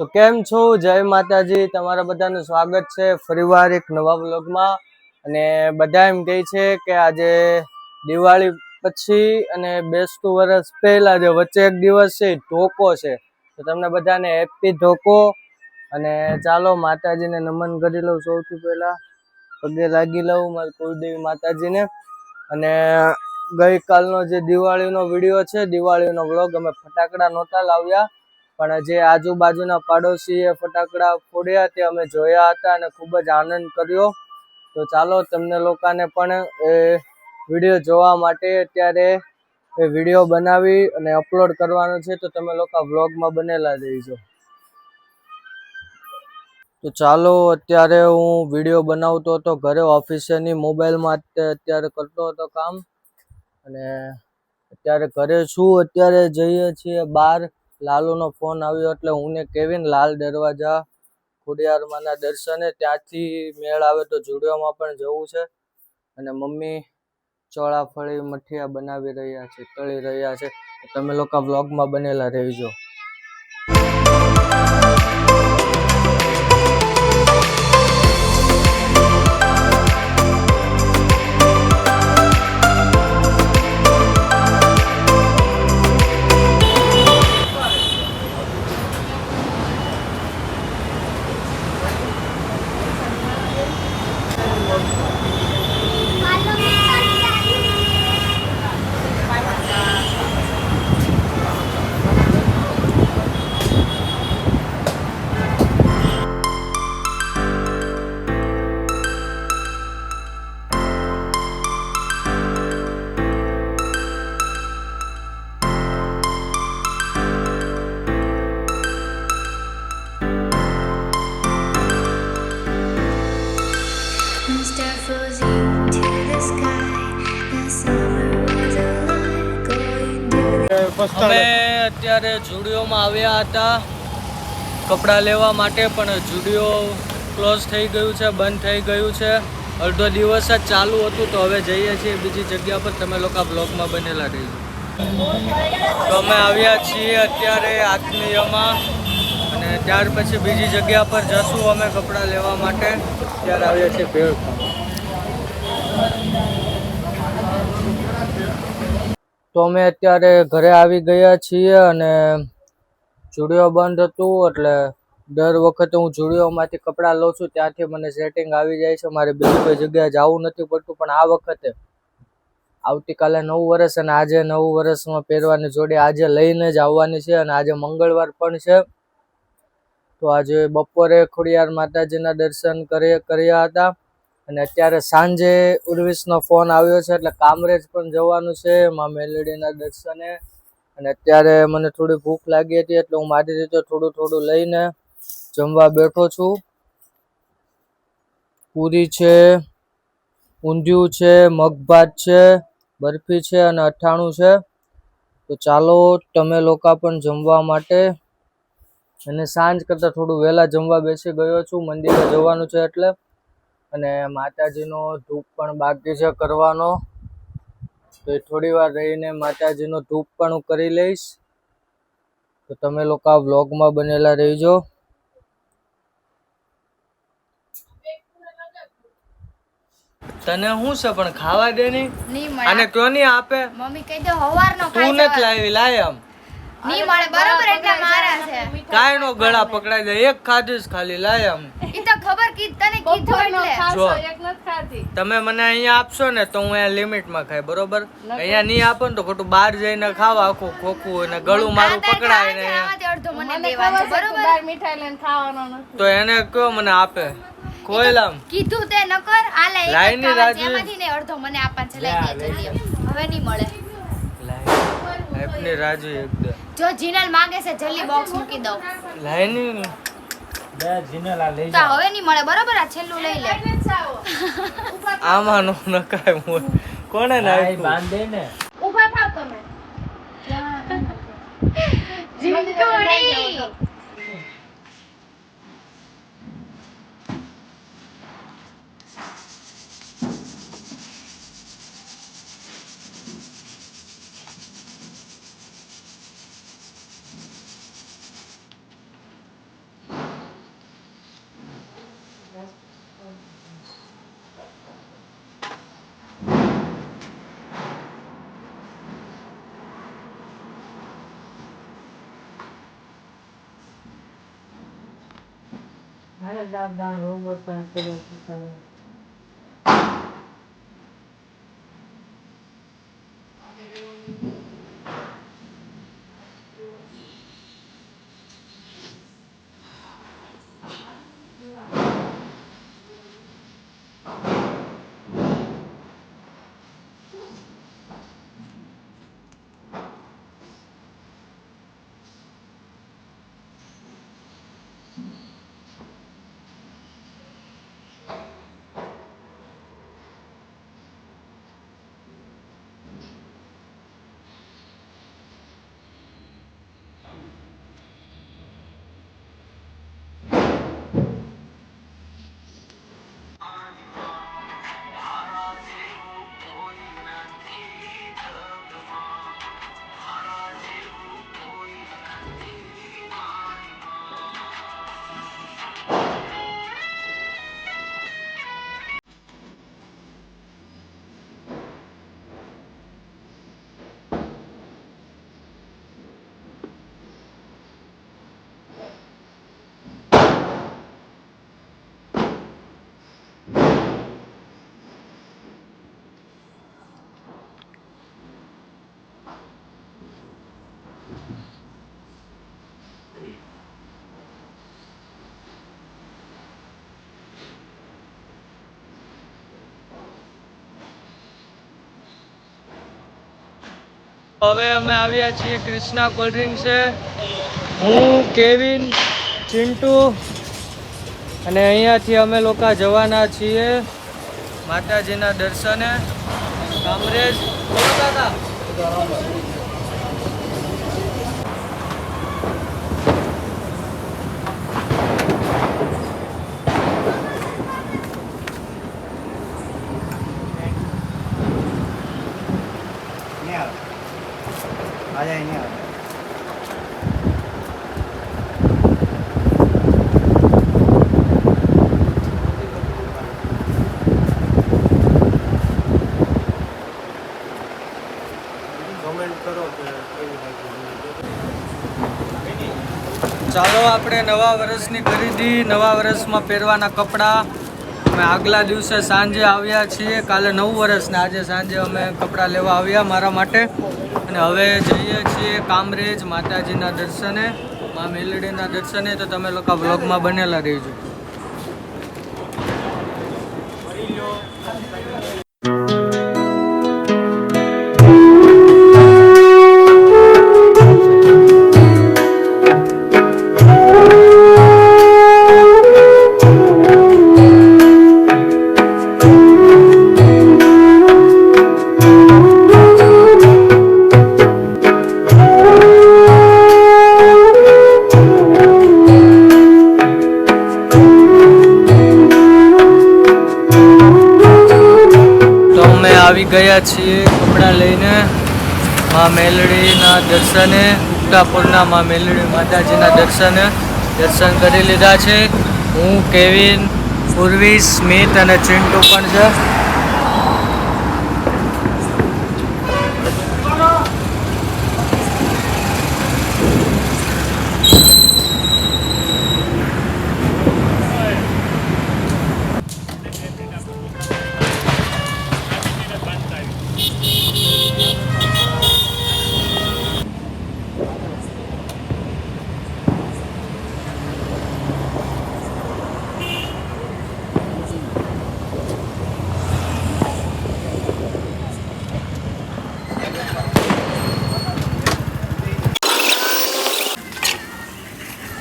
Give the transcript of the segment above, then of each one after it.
તો કેમ છો? જય માતાજી. તમારા બધાનું સ્વાગત છે ફરીવાર એક નવા વ્લોગમાં. અને બધા એમ કહે છે કે આજે દિવાળી પછી અને બેસતું વર્ષ પહેલા જે વચ્ચે એક દિવસ છે ઢોકો છે. તો તમને બધાને હેપી ઢોકો અને ચાલો માતાજીને નમન કરી લઉં સૌથી પહેલાં. પગે લાગી લઉં મારી કુળદેવી માતાજીને. અને ગઈકાલનો જે દિવાળીનો વીડિયો છે, દિવાળીનો વ્લોગ અમે ફટાકડા નહોતા લાવ્યા. પણ જે આજુબાજુના પાડોશીએ ફટાકડા ફોડ્યા તે અમે જોયા હતા અને ખૂબ જ આનંદ કર્યો. તો ચાલો તમને લોકોને પણ એ વીડિયો જોવા માટે અત્યારે એ વીડિયો બનાવી અને અપલોડ કરવાનો છે. તો તમે લોકો વ્લોગમાં બનેલા રહીજો. તો ચાલો અત્યારે હું વીડિયો બનાવતો હતો ઘરે ઓફિસેની મોબાઈલમાં અત્યારે કરતો હતો કામ. અને અત્યારે ઘરે છું. અત્યારે જઈએ છીએ બહાર લાલુનો ફોન આવ્યો એટલે હું ને કેવિન લાલ દરવાજા ખોડિયારમાંના દર્શને ત્યાંથી મેળ આવે તો જુડિયોમાં પણ જવું છે. અને મમ્મી ચોળાફળી મઠિયા બનાવી રહ્યા છે, તળી રહ્યા છે. તમે લોકો વ્લોગમાં બનેલા રહેજો. અમે અત્યારે જુડિયોમાં આવ્યા હતા. કપડાં લેવા માટે પણ જુડિયો ક્લોઝ થઈ ગયું છે બંધ થઈ ગયું છે. અડધો દિવસ જ ચાલુ હતું તો હવે જઈએ છીએ બીજી જગ્યા પર. તમે લોકો બ્લોગમાં બનેલા રહીજો. તો અમે આવ્યા છીએ અત્યારે આત્મીયમાં અને ત્યાર પછી બીજી જગ્યા પર જશું અમે કપડાં લેવા માટે. ત્યારે આવ્યા છીએ ભેળ તો અમે અત્યારે ઘરે આવી ગયા છીએ અને જુડિયો બંધ હતું એટલે દર વખતે હું જુડિયોમાંથી કપડાં લઉં છું. ત્યાંથી મને સેટિંગ આવી જાય છે. મારે બીજી કોઈ જગ્યાએ જવું નથી પડતું. પણ આ વખતે આવતીકાલે નવું વર્ષ અને આજે નવું વર્ષમાં પહેરવાની જોડી આજે લઈને જ આવવાની છે અને આજે મંગળવાર પણ છે. તો આજે બપોરે ખોડિયાર માતાજીના દર્શન કરી કર્યા હતા. અને અત્યારે સાંજે ઉર્વિશનો ફોન આવ્યો છે, એટલે કામરેજ પણ જવાનું છે, માં મેલડીના દર્શને. અને અત્યારે મને થોડી ભૂખ લાગી હતી, એટલે હું મારી રીતે થોડું થોડું લઈને જમવા બેઠો છું. પૂરી છે, ઊંધિયું છે, મગભાત છે, બરફી છે અને અઠાણું છે. તો ચાલો તમે લોકો પણ જમવા માટે. અને સાંજ કરતાં થોડું વહેલા જમવા બેસી ગયો છું, મંદિરે જવાનું છે એટલે. અને માતાજીનો ધૂપ પણ બાકી છે કરવાનો. તો થોડી વાર રહીને માતાજીનો ધૂપ પણ હું કરી લઈશ. તો તમે લોકો આ વ્લોગમાં બનેલા રહીજો. તને શું છે પણ ખાવા દે નહીં અને કોની આપે? મમ્મી કહી દે હવારનો તું નથી લાવી લાય આમ. નહીં મળે બરોબર એટલે મારા છે. કાંઈ નો ગળા પકડાઈ દે એક ખાધીશ ખાલી લાય આમ. ઈ તો ખબર કી તને કીધું એટલે. જો. તમે મને અહીંયા આપશો ને તો હું અહીંયા લિમિટમાં ખાય બરોબર? અહીંયા નહીં આપો ને તો ખોટું બહાર જઈને ખાવા આખું ખોખું અને ગળું મારું પકડાય ને અહીંયા. અડધો મને દેવાનો બરોબર? તો એને કયો મને આપે? કોઈ કીધું તે નકર આ એક લાઈનની રાજી એમાંથી ને અડધો મને આપા છે લઈ દે જલ્દી હવે નહીં મળે. લાઈફની રાજુ એકદમ જો જીનલ માંગે છે જલ્દી બોક્સ મૂકી દઉં લઈ તો હવે નહીં મળે બરોબર આ છેલ્લું લઈ લે આમાં નો નકાય મોર કોણે નાખ્યું ઊભા થાવ તમે જીંકોડી હવે અમે આવ્યા છીએ ક્રિષ્ના કોલ્ડ છે. હું, કેવિન, ચિંટુ અને અહીંયાથી અમે લોકો જવાના છીએ માતાજીના દર્શને. કામરેજ બોલો દાદા ચાલો આપણે નવા વર્ષની ખરીદી, નવા વર્ષમાં પહેરવાના કપડાં. અમે આગલા દિવસે સાંજે આવ્યા છીએ. કાલે નવું વર્ષને આજે સાંજે અમે કપડાં લેવા આવ્યા મારા માટે. અને હવે જઈએ છીએ કામરેજ માતાજીના દર્શને, મા મેલડીના દર્શને. તો તમે લોકો વ્લોગમાં બનેલા રહીજો. આવી ગયા છીએ કપડાં લઈને. મા મેલડીના દર્શને ઉક્તાપુરના મા મેલડી માતાજીના દર્શને દર્શન કરી લીધા છે. હું, કેવિન પૂર્વી સ્મિત અને ચિંટુ પણ છે.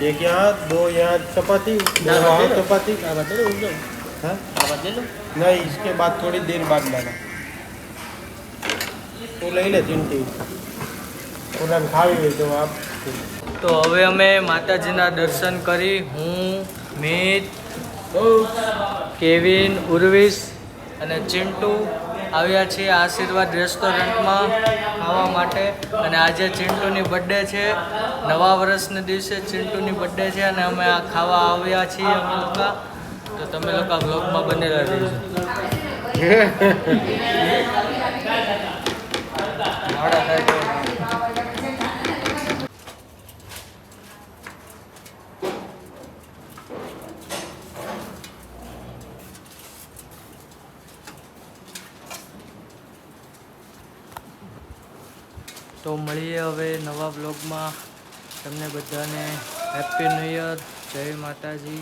एक यहाँ दो यहाँ चपाती दो वहाँ चपाती हाँ? नहीं इसके बाद थोड़ी देर बाद लाना तो લઈ લે ચિંટી પોતાને ખાવી હોય તો આપ તો હવે અમે માતાજીના દર્શન કરી હું મિત કેવિન ઉર્વિશ અને ચિંટુ આવ્યા છીએ આશીર્વાદ રેસ્ટોરન્ટમાં ખાવા માટે. અને આજે ચિંટુની બર્થડે છે. નવા વર્ષના દિવસે ચિંટુની બર્થડે છે અને અમે આ ખાવા આવ્યા છીએ અમે લોકો. તો તમે લોકો બ્લોગમાં બનેલા રહીજો. તો મળીએ હવે નવા બ્લોગમાં તમને બધાને હેપી ન્યૂ યર જય માતાજી.